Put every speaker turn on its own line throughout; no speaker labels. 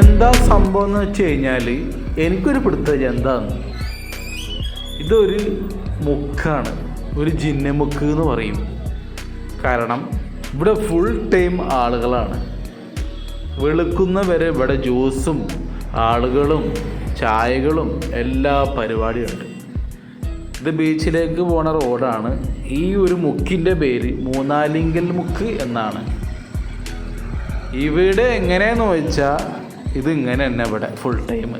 എന്താ സംഭവം എന്ന് വെച്ച് കഴിഞ്ഞാൽ എനിക്കൊരു പിടുത്തം എന്താന്ന് ഇതൊരു മുക്കാണ്. ഒരു ജിന്നമുക്ക് എന്ന് പറയും. കാരണം ഇവിടെ ഫുൾ ടൈം ആളുകളാണ്. വെളുക്കുന്ന വരെ ഇവിടെ ജ്യൂസും ആളുകളും ചായകളും എല്ലാ പരിപാടിയുണ്ട്. ഇത് ബീച്ചിലേക്ക് പോണ റോഡാണ്. ഈ ഒരു മുക്കിന്റെ പേര് മൂന്നാലിങ്കൽ മുക്ക് എന്നാണ്. ഇവിടെ എങ്ങനെയെന്ന് ചോദിച്ചാൽ ഇത് ഇങ്ങനെ തന്നെ ഇവിടെ ഫുൾ ടൈം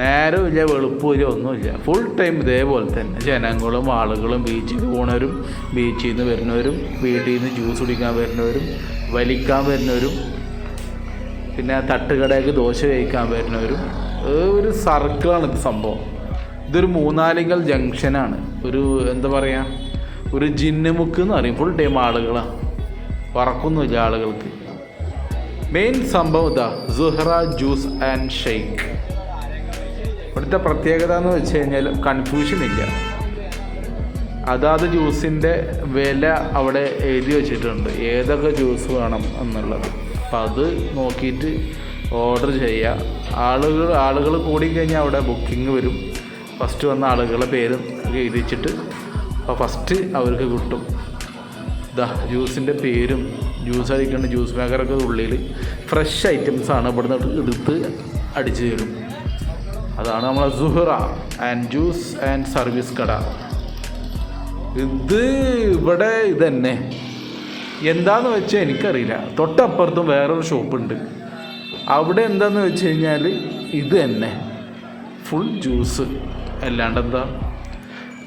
നേരമില്ല വെളുപ്പില്ല ഒന്നുമില്ല. ഫുൾ ടൈം ഇതേപോലെ തന്നെ. ജനങ്ങളും ആളുകളും ബീച്ചിൽ പോണവരും ബീച്ചിൽ നിന്ന് വരുന്നവരും വീട്ടിൽ നിന്ന് ജ്യൂസ് കുടിക്കാൻ വരുന്നവരും വലിക്കാൻ വരുന്നവരും പിന്നെ തട്ടുകടയ്ക്ക് ദോശ കഴിക്കാൻ വരുന്നവരും ഒരു സർക്കിളാണ് ഇത് സംഭവം. ഇതൊരു മൂന്നാലിങ്കൽ ജംഗ്ഷനാണ്. ഒരു എന്താ പറയുക ഒരു ജിന്നുമുക്ക് എന്ന് പറയും. ഫുൾ ടൈം ആളുകളാണ് ഉറക്കൊന്നുമില്ല ആളുകൾക്ക്. മെയിൻ സംഭവം ഇതാ സുഹ്റ ജ്യൂസ് ആൻഡ് ഷെയ്ക്ക് ഇവിടുത്തെ പ്രത്യേകത എന്ന് വെച്ച് കഴിഞ്ഞാൽ കൺഫ്യൂഷൻ ഇല്ല. അതാത് ജ്യൂസിന്റെ വില അവിടെ എഴുതി വെച്ചിട്ടുണ്ട്. ഏതൊക്കെ ജ്യൂസ് വേണം എന്നുള്ളത്. അപ്പം അത് നോക്കിയിട്ട് ഓർഡർ ചെയ്യുക ആളുകൾ ആളുകൾ കൂടിക്കഴിഞ്ഞാൽ അവിടെ ബുക്കിംഗ് വരും. ഫസ്റ്റ് വന്ന ആളുകളുടെ പേരും എഴുതിച്ചിട്ട് അപ്പോൾ ഫസ്റ്റ് അവർക്ക് കിട്ടും. ഇതാ ജ്യൂസിന്റെ പേരും. ജ്യൂസ് അടിക്കേണ്ട ജ്യൂസ് മേക്കറൊക്കെ ഉള്ളിൽ ഫ്രഷ് ഐറ്റംസാണ് ഇവിടുന്ന് എടുത്ത് അടിച്ച് തരും. അതാണ് നമ്മളെ Suhara and juice and service കട. ഇത് ഇവിടെ ഇതന്നെ. എന്താന്ന് വെച്ചാൽ എനിക്കറിയില്ല. തൊട്ടപ്പുറത്തും വേറൊരു ഷോപ്പുണ്ട്. അവിടെ എന്താന്ന് വെച്ച് കഴിഞ്ഞാൽ ഇത് തന്നെ. ഫുൾ ജ്യൂസ് അല്ലാണ്ട് എന്താ?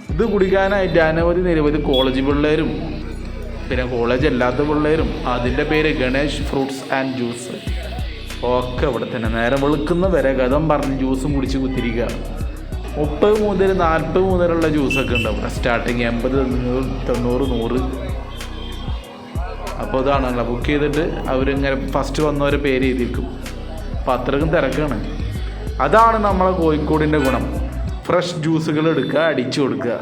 ഇത് കുടിക്കാനായിട്ട് അനവധി നിരവധി കോളേജ് പിള്ളേരും പിന്നെ കോളേജ് അല്ലാത്ത പിള്ളേരും അതിന്റെ പേര് ഗണേഷ് ഫ്രൂട്ട്സ് ആൻഡ് ജ്യൂസ് ഒക്കെ ഇവിടെ തന്നെ. നേരം വെളുക്കുന്ന വരെ ഗതം പറഞ്ഞ് ജ്യൂസ് കുടിച്ച് കുത്തിരിക്കുക. മുപ്പത് മുതൽ നാൽപ്പത് മുതലുള്ള ജ്യൂസൊക്കെ ഉണ്ട് അവിടെ സ്റ്റാർട്ടിങ് എൺപത് തൊണ്ണൂറ് തൊണ്ണൂറ് നൂറ്. അപ്പോൾ അതാണല്ലോ ബുക്ക് ചെയ്തിട്ട് അവരിങ്ങനെ ഫസ്റ്റ് വന്നവരെ പേര് എഴുതിയിരിക്കും. അപ്പോൾ അത്രക്കും തിരക്കാണ്. അതാണ് നമ്മളെ കോഴിക്കോടിന്റെ ഗുണം. ഫ്രഷ് ജ്യൂസുകൾ എടുക്കുക അടിച്ചു കൊടുക്കുക.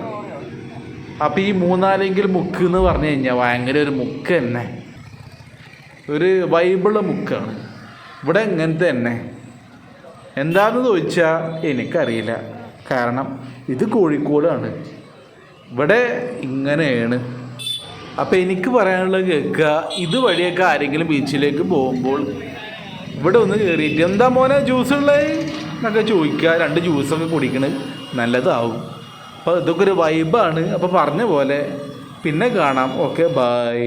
അപ്പോൾ ഈ മൂന്നാലെങ്കിൽ മുക്ക് എന്ന് പറഞ്ഞു കഴിഞ്ഞാൽ ഭയങ്കര ഒരു മുക്ക് തന്നെ. ഒരു വൈബിൾ മുക്കാണ്. ഇവിടെ ഇങ്ങനത്തെ തന്നെ. എന്താണെന്ന് ചോദിച്ചാൽ എനിക്കറിയില്ല. കാരണം ഇത് കോഴിക്കോടാണ്. ഇവിടെ ഇങ്ങനെയാണ്. അപ്പോൾ എനിക്ക് പറയാനുള്ളത് കേൾക്കുക. ഇതുവഴിയൊക്കെ ആരെങ്കിലും ബീച്ചിലേക്ക് പോകുമ്പോൾ ഇവിടെ ഒന്ന് കയറിയിട്ട് എന്താ മോനെ ജ്യൂസ് ഉള്ളത് എന്നൊക്കെ ചോദിക്കുക. രണ്ട് ജ്യൂസൊക്കെ കുടിക്കണത് നല്ലതാവും. അപ്പോൾ ഇതൊക്കെ ഒരു വൈബാണ് അപ്പോൾ പറഞ്ഞ പോലെ പിന്നെ കാണാം. Okay bye